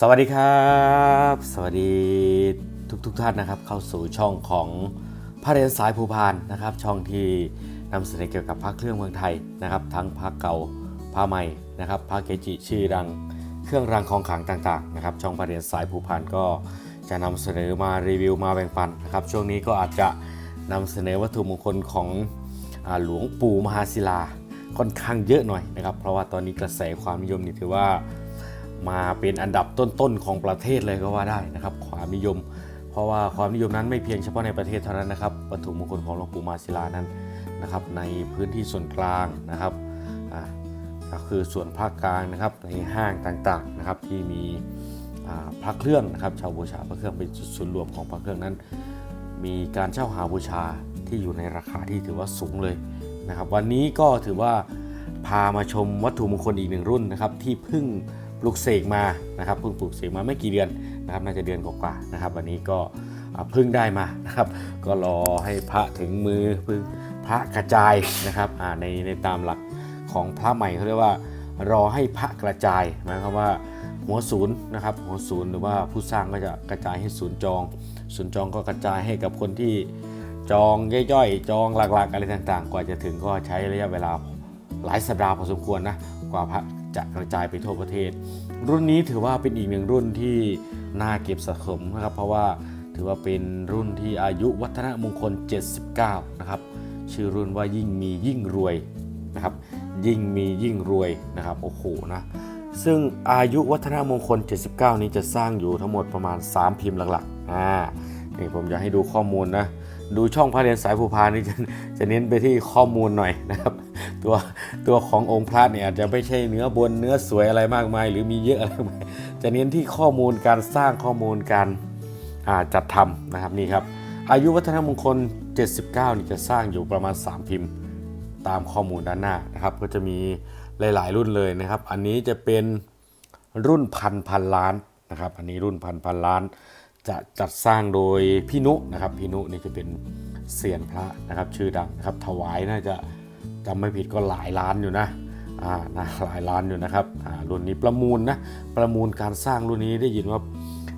สวัสดีครับ สวัสดีทุกทุกท่านนะครับ เข้าสู่ช่องของพระเรียนสายภูพานนะครับ ช่องที่นำเสนอเกี่ยวกับพระเครื่องเมืองไทยนะครับ ทั้งพระเก่าพระใหม่นะครับพระเกจิชื่อดังเครื่องรางของขลังต่างๆนะครับ ช่องพระเรียนสายภูพานก็จะนำเสนอมารีวิวมาแบ่งปันนะครับ ช่วงนี้ก็อาจจะนำเสนอวัตถุมงคลของอหลวงปู่มหาศิลาค่อนข้างเยอะหน่อยนะครับ เพราะว่าตอนนี้กระแสความนิยมนี่ถือว่า มาเป็นอันดับต้นๆของประเทศเลยก็ว่าได้นะครับ ความนิยม เพราะว่าความนิยมนั้นไม่เพียงเฉพาะในประเทศเท่านั้นนะครับวัตถุมงคลของหลวงปู่มาศิลานั้นนะครับ ในพื้นที่ส่วนกลางนะครับก็คือส่วนภาคกลางนะครับในห้างต่างๆนะครับที่มีพระเครื่องนะครับชาวบูชาพระเครื่องเป็นจุดศูนย์รวมของพระเครื่องนั้น มีการเช่าหาบูชาที่อยู่ในราคาที่ถือว่าสูงเลยนะครับ วันนี้ก็ถือว่าพามาชมวัตถุมงคลอีกหนึ่งรุ่นนะครับที่เพิ่ง ปลูกเสกมานะครับเพิ่งปลูกเสกมาไม่กี่เดือนนะครับน่าจะเดือนกว่าๆนะครับวันนี้ก็เพิ่งได้มานะครับ ก็รอให้พระถึงมือเพิ่งพระกระจายนะครับในในตามหลักของพระใหม่เขาเรียกว่ารอให้พระกระจายหมายความว่าหัวศูนย์นะครับหัวศูนย์หรือว่าผู้สร้างก็จะกระจายให้ศูนย์จอง ศูนย์จองก็กระจายให้กับคนที่จองย่อยๆ จองหลักๆ อะไรต่างๆ กว่าจะถึงก็ใช้ระยะเวลาหลายสัปดาห์พอสมควรนะกว่าพระ จะกระจายไปทั่วประเทศ รุ่นนี้ถือว่าเป็นอีกหนึ่งรุ่นที่น่าเก็บสะสมนะครับ เพราะว่าถือว่าเป็นรุ่นที่อายุวัฒนมงคล 79 นะครับ ชื่อรุ่นว่ายิ่งมียิ่งรวยนะครับ ยิ่งมียิ่งรวยนะครับ โอ้โหนะ ซึ่งอายุวัฒนมงคล 79 นี้จะสร้างอยู่ทั้งหมดประมาณ 3 พิมพ์หลักๆ อ่า นี่ผมจะให้ดูข้อมูลนะ ดูช่องพระเรียนสายภูพานนี่จะจะเน้นไปที่ข้อมูลหน่อยนะครับ ตัวตัวขององค์พระเนี่ยอาจจะไม่ใช่เนื้อบนเนื้อสวยอะไรมากมาย หรือมีเยอะอะไรมากมายจะเน้นที่ข้อมูลการสร้างข้อมูลการจัดทำนะครับนี่ครับอายุวัฒนมงคล 79นี่จะสร้างอยู่ประมาณ 3 พิมพ์ ตามข้อมูลด้านหน้านะครับ ก็จะมีหลาย ๆ รุ่นเลยนะครับ อันนี้จะเป็นรุ่นพันพันล้านนะครับ อันนี้รุ่นพันพันล้าน จะจัดสร้างโดยพี่นุนะครับพี่นุนี่จะเป็นเซียนพระนะครับ ชื่อดังนะครับถวายน่าจะจำไม่ผิดก็หลายล้านอยู่นะอ่านะหลายล้านอยู่นะครับอ่ารุ่นนี้ประมูลนะประมูลการสร้างรุ่นนี้ได้ยินว่า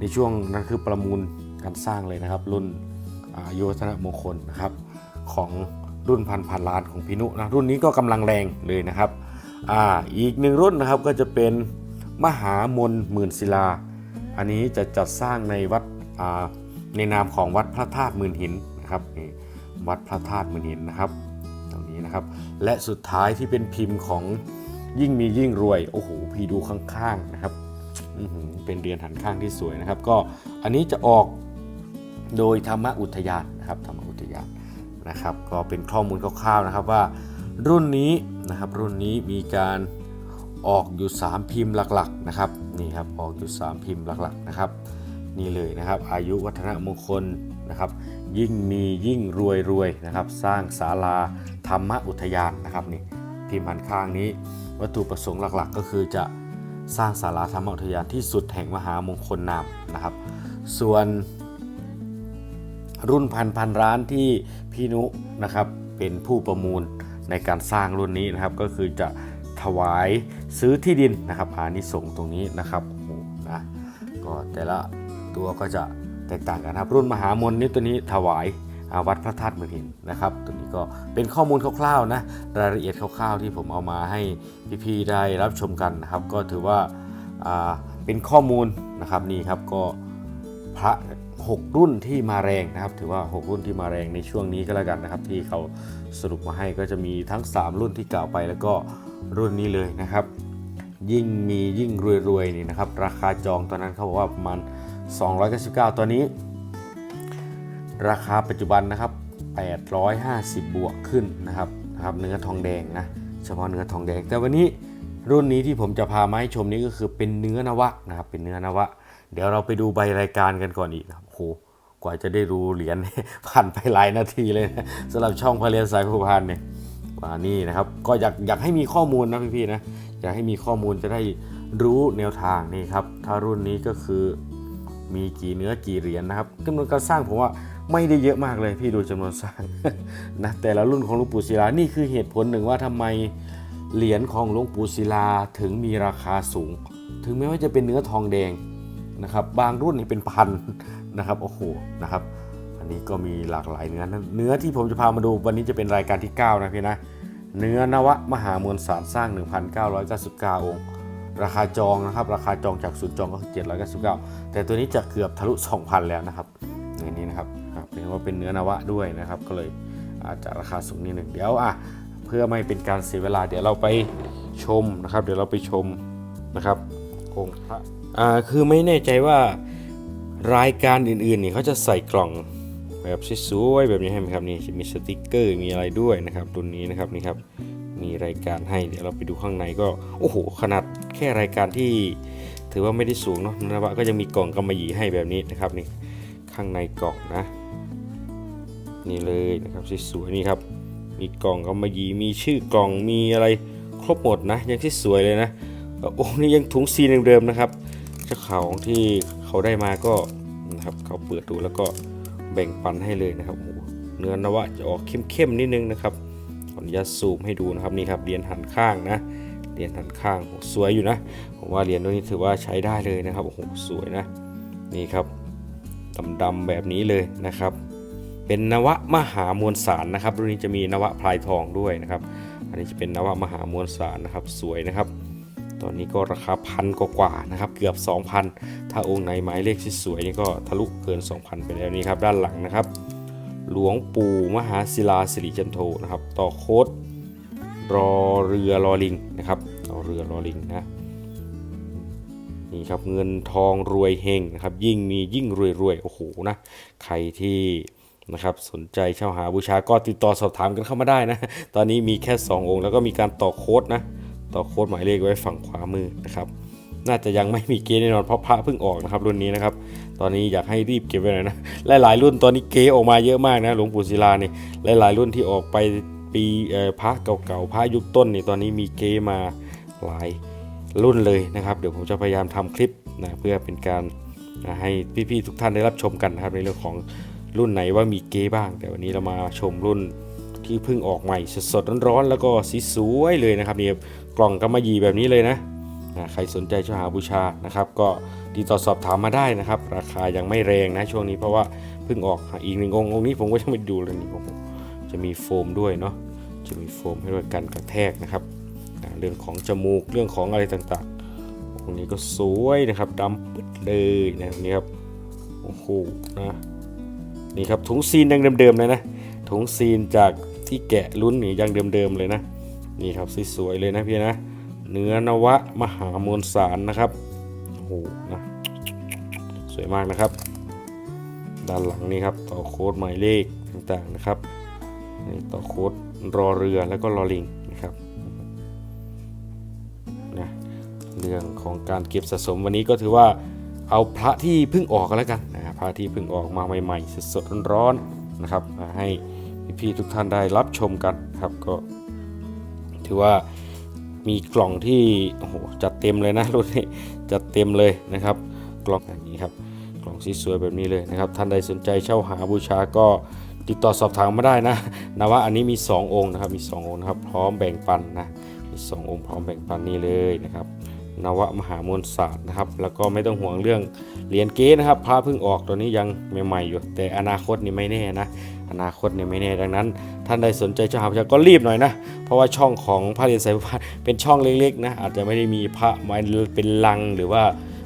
ในช่วงนั้นคือประมูลการสร้างเลยนะครับ รุ่นอายุวัฒนมงคลนะครับของรุ่นพันพันล้านของพี่นุนะรุ่นนี้ก็กำลังแรงเลยนะครับอ่าอีกหนึ่งรุ่นนะครับก็จะเป็นมหามนหมื่นศิลา อันนี้จะจัดสร้างในวัดอ่าในนามของวัดพระธาตุหมื่นหินนะครับวัดพระธาตุหมื่นหินนะครับตรงนี้นะครับ และสุดท้ายที่เป็นพิมพ์ของยิ่งมียิ่งรวยโอ้โหพี่ดูข้างๆนะครับเป็นเรียนหันข้างที่สวยนะครับ ก็อันนี้จะออกโดยธรรมอุทยานนะครับธรรมอุทยานนะครับ ก็เป็นข้อมูลคร่าวๆนะครับว่ารุ่นนี้นะครับรุ่นนี้มีการ ออกอยู่ 3 พิมพ์หลักๆนะครับนี่ครับออกอยู่ 3 พิมพ์หลักๆนะครับนี่เลยนะครับอายุวัฒนมงคลนะครับยิ่งมียิ่งรวยรวยนะครับสร้างศาลาธรรมอุทยานนะครับนี่พิมพ์หันข้างนี้ วัตถุประสงค์หลักๆ ก็คือจะสร้างศาลาธรรมอุทยานที่สุดแห่งมหามงคลนามนะครับ ส่วนรุ่นพันพันร้านที่พี่นุนะครับเป็นผู้ประมูลในการสร้างรุ่นนี้นะครับก็คือจะถวาย ซื้อที่ดินนะครับอานิสงส์ตรงนี้นะครับโอ้โหนะก็แต่ละตัวก็จะแตกต่างกันครับ รุ่นมหามนนี้ตัวนี้ถวายอาวัดพระธาตุเมืองหินนะครับตัวนี้ก็เป็นข้อมูลคร่าวๆนะรายละเอียดคร่าวๆ ที่ผมเอามาให้พี่ๆได้รับชมกันนะครับ ก็ถือว่าอ่าเป็นข้อมูลนะครับนี่ครับก็ พระ6รุ่นที่มาแรงนะครับ ถือว่า 6 รุ่นที่มาแรงในช่วงนี้ก็แล้วกันนะครับ ที่เขาสรุปมาให้ก็จะมีทั้ง 3 รุ่นที่กล่าวไปแล้วก็รุ่นนี้เลยนะครับ ยิ่งมียิ่งรวยๆนี่นะครับ ราคาจองตอนนั้นเขาบอกว่าประมาณ 299ตัวนี้ ราคาปัจจุบันนะครับ 850 บวกขึ้นนะครับนะครับ เนื้อทองแดงนะเฉพาะเนื้อทองแดง แต่วันนี้รุ่นนี้ที่ผมจะพามาให้ชมนี้ก็คือเป็นเนื้อนวะนะครับเป็นเนื้อนวะ เดี๋ยวเราไปดูใบรายการกันก่อนอีกนะครับโอ้โหกว่าจะได้รู้เหรียญผ่านไปหลายนาทีเลยนะสำหรับช่องพระเรียนสายภูพานเนี่ยกว่านี่นะครับ ก็อยากอยากให้มีข้อมูลนะพี่ๆนะอยากให้มีข้อมูลจะได้รู้แนวทางนี่ครับ ถ้ารุ่นนี้ก็คือมีกี่เนื้อกี่เหรียญนะครับจำนวนการสร้างผมว่าไม่ได้เยอะมากเลยพี่ดูจำนวนสร้างนะแต่ละรุ่นของหลวงปู่ศิลานี่คือเหตุผลหนึ่งว่าทำไมเหรียญของหลวงปู่ศิลาถึงมีราคาสูง ถึงแม้ว่าจะเป็นเนื้อทองแดง นะครับบางรุ่นนี่เป็นพันนะครับโอ้โหนะครับอันนี้ก็มีหลากหลายเนื้อเนื้อที่ผมจะพามาดูวันนี้จะเป็นรายการที่ 9 นะพี่นะเนื้อนวะมหามวลสารสร้าง 1,999 องค์ ราคาจองนะครับ ราคาจองจากศูนย์จองก็คือ799 แต่ตัวนี้จะเกือบทะลุ 2,000 แล้วนะครับอย่างนี้นะครับเป็นว่าเป็นเนื้อนวะด้วยนะครับ ก็เลยอาจจะราคาสูงนิดหนึ่งเดี๋ยวอะเพื่อไม่เป็นการเสียเวลาเดี๋ยวเราไปชมนะครับ เดี๋ยวเราไปชมนะครับองค์พระ อ่าคือไม่แน่ใจว่ารายการอื่นๆนี่เขาจะใส่กล่องแบบสวยๆแบบนี้ให้ไหมครับนี่จะมีสติกเกอร์มีอะไรด้วยนะครับรุ่นนี้นะครับนี่ครับมีรายการให้เดี๋ยวเราไปดูข้างในก็โอ้โหขนาดแค่รายการที่ถือว่าไม่ได้สูงเนาะนะว่าก็ยังมีกล่องกำมะหยี่ให้แบบนี้นะครับนี่ข้างในกล่องนะ นี่เลยนะครับสวยๆนี่ครับ มีกล่องกำมะหยี่มีชื่อกล่องมีอะไรครบหมดนะยังที่สวยเลยนะโอ้นี่ยังถุงซีนเดิมๆนะครับ จ้าของที่เขาได้มาก็นะครับเขาเปิดดูแล้วก็แบ่งปันให้เลยนะครับโอ้โหเนื้อนวะจะออกเข้มๆนิดนึงนะครับขออนุญาตซูมให้ดูนะครับนี่ครับเหรียญหันข้างนะเหรียญหันข้างสวยอยู่นะผมว่าเหรียญตัวนี้ถือว่าใช้ได้เลยนะครับโอ้โหสวยนะนี่ครับดำๆแบบนี้เลยนะครับ เป็นนวะมหามวลสารนะครับรุ่นนี้จะมีนวะพลายทองด้วยนะครับ อันนี้จะเป็นนวะมหามวลสารนะครับสวยนะครับ ตอนนี้ก็ราคาพันกว่าๆนะครับ เกือบ 2,000 ถ้าองค์ไหนหมายเลขที่สวยนี่ก็ทะลุเกิน 2,000 ไปแล้วนี่ครับ ด้านหลังนะครับ หลวงปู่มหาศิลาสิริจันโทนะครับ ต่อโคดรอเรือรอลิงนะครับรอเรือรอลิงนะนี่ครับเงินทองรวยเฮงนะครับ ยิ่งมียิ่งรวยรวยโอ้โหนะใครที่นะครับสนใจเช่าหาบูชาก็ติดต่อสอบถามกันเข้ามาได้นะ ตอนนี้มีแค่ 2 องค์ แล้วก็มีการต่อโค้ดนะ ต่อโค้ดหมายเลขไว้ฝั่งขวามือนะครับน่าจะยังไม่มีเกย์แน่นอนเพราะพระเพิ่งออกนะครับรุ่นนี้นะครับตอนนี้อยากให้รีบเก็บไว้หน่อยนะหลายๆรุ่นตอนนี้เกออกมาเยอะมากนะหลวงปู่ศิลาเนี่ยหลายๆรุ่นที่ออกไปปีพระเก่าๆพระยุคต้นนี่ตอนนี้มีเกมาหลายรุ่นเลยนะครับ เดี๋ยวผมจะพยายามทำคลิปนะเพื่อเป็นการให้พี่ๆทุกท่านได้รับชมกันนะครับในเรื่องของรุ่นไหนว่ามีเกบ้าง แต่วันนี้เรามาชมรุ่น ที่เพิ่งออกใหม่สดๆร้อนๆแล้วก็สีสวยเลยนะครับนี่กล่องกำมะหยี่แบบนี้เลยนะอ่าใครสนใจจะหาบูชานะครับ ก็ติดต่อสอบถามมาได้นะครับ ราคายังไม่แรงนะช่วงนี้เพราะว่าเพิ่งออกอีกหนึ่งองค์องค์นี้ผมก็ยังไม่ดูเลยนี่โอ้โหจะมีโฟมด้วยเนาะจะมีโฟมให้ด้วยกันกระแทกนะครับอ่าเรื่องของจมูกเรื่องของอะไรต่างๆองค์นี้ก็สวยนะครับดำปึ๊ดเลยนะนี่ครับโอ้โหนะนี่ครับถุงซีนยังเดิมๆเลยนะถุงซีนจาก ที่แกะลุ้นนี่ยังเดิมๆเลยนะนี่ครับสวยๆเลยนะพี่นะ เนื้อนวะมหามวลสารนะครับโอ้โหนะสวยมากนะครับ ด้านหลังนี่ครับต่อโค้ดหมายเลขต่างๆนะครับนี่ต่อโค้ดรอเรือแล้วก็รอลิงนะครับนะเรื่องของการเก็บสะสมวันนี้ก็ถือว่าเอาพระที่เพิ่งออกกันแล้วกันนะพระที่เพิ่งออกมาใหม่ๆสดๆร้อนๆนะครับมาให้ พี่ๆทุกท่านได้รับชมกันครับก็ ถือว่ามีกล่องที่โอ้โหจัดเต็มเลยนะรุ่นนี้จัดเต็มเลยนะครับ กล่องอย่างนี้ครับกล่องสีสวยแบบนี้เลยนะครับ ท่านใดสนใจเช่าหาบูชาก็ติดต่อสอบถามมาได้นะนะว่าอันนี้มี 2 องค์นะครับ มี 2 องค์นะครับ พร้อมแบ่งปันนะมี 2 องค์พร้อมแบ่งปันนี่เลยนะครับนวะมหามวลศาสตร์นะครับ แล้วก็ไม่ต้องห่วงเรื่องเหรียญเก๊นะครับพระเพิ่งออกตัวนี้ยังใหม่ๆอยู่ แต่อนาคตนี่ไม่แน่นะ อนาคตเนี่ยไม่แน่ดังนั้น ท่านใดสนใจจ้าหาพระก็รีบหน่อยนะ เพราะว่าช่องของพระเรียนสายพระเป็นช่องเล็กๆนะอาจจะไม่ได้มีพระมาเป็นลังหรือว่า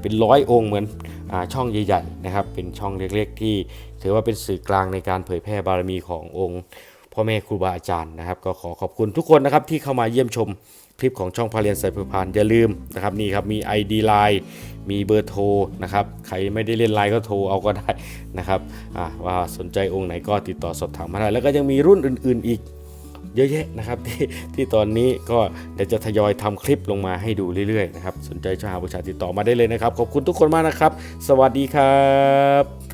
เป็นร้อยองค์เหมือนอช่องใหญ่ๆนะครับ เป็นช่องเล็กๆ ที่ถือว่าเป็นสื่อกลางในการเผยแพร่บารมีขององค์พ่อแม่ครูบาอาจารย์นะครับ ก็ขอขอบคุณทุกคนนะครับที่เข้ามาเยี่ยมชม คลิปของช่องพาเรียนสายพพานอย่าลืมนะครับนี่ครับมี ID Line มีเบอร์โทรนะครับใครไม่ได้เล่นไลน์ก็โทรเอาก็ได้นะครับอ่าว่าสนใจองค์ไหนก็ติดต่อสอบถามมาได้แล้วก็ยังมีรุ่นอื่น ๆอีกเยอะแยะนะครับที่ที่ตอนนี้ก็เดี๋ยวจะทยอยทำคลิปลงมาให้ดูเรื่อยๆนะครับสนใจช่วยหาบูชาติดต่อมาได้เลยนะครับ ขอบคุณทุกคนมากนะครับ สวัสดีครับ